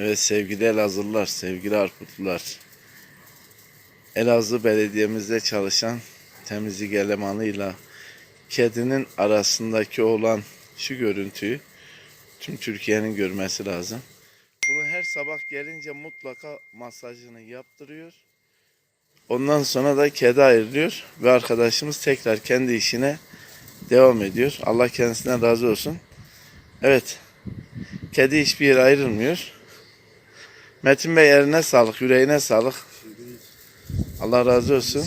Evet sevgili Elazığlılar, sevgili Arputlular. Elazığ Belediye'mizde çalışan temizlik elemanıyla kedinin arasındaki olan şu görüntüyü tüm Türkiye'nin görmesi lazım. Bunu her sabah gelince mutlaka masajını yaptırıyor. Ondan sonra da kedi ayrılıyor ve arkadaşımız tekrar kendi işine devam ediyor. Allah kendisinden razı olsun. Evet. Kedi hiçbir yere ayrılmıyor. Metin Bey eline sağlık, yüreğine sağlık. Allah razı olsun.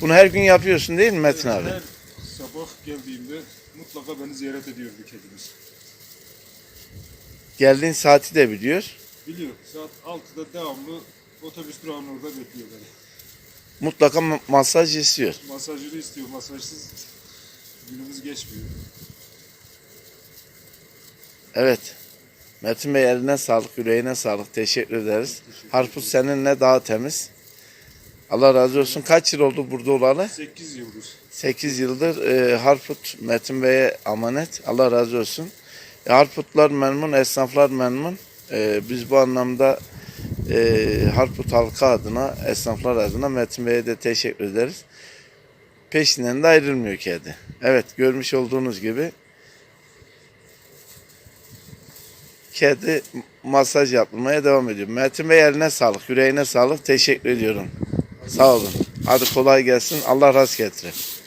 Bunu her gün yapıyorsun değil mi Metin abi? Her sabah geldiğimde mutlaka beni ziyaret ediyor bir kedimiz. Geldiğin saati de biliyor. Biliyor saat 6'da devamlı otobüs durağının orada bekliyor beni. Mutlaka ma- masaj istiyor. Masajını istiyor, masajsız günümüz geçmiyor. Evet. Metin Bey eline sağlık, yüreğine sağlık. Teşekkür ederiz. Harput seninle daha temiz. Allah razı olsun. Kaç yıl oldu burada olalı? 8 yıldır. 8 yıldır e, Harput Metin Bey'e emanet. Allah razı olsun. E, Harputlar memnun, esnaflar memnun. E, biz bu anlamda e, Harput halkı adına, esnaflar adına Metin Bey'e de teşekkür ederiz. Peşinden de ayrılmıyor kedi. Evet görmüş olduğunuz gibi kedi masaj yapmaya devam ediyor. Metin Bey eline sağlık, yüreğine sağlık. Teşekkür ediyorum. Sağ olun. Hadi kolay gelsin. Allah rast getirir.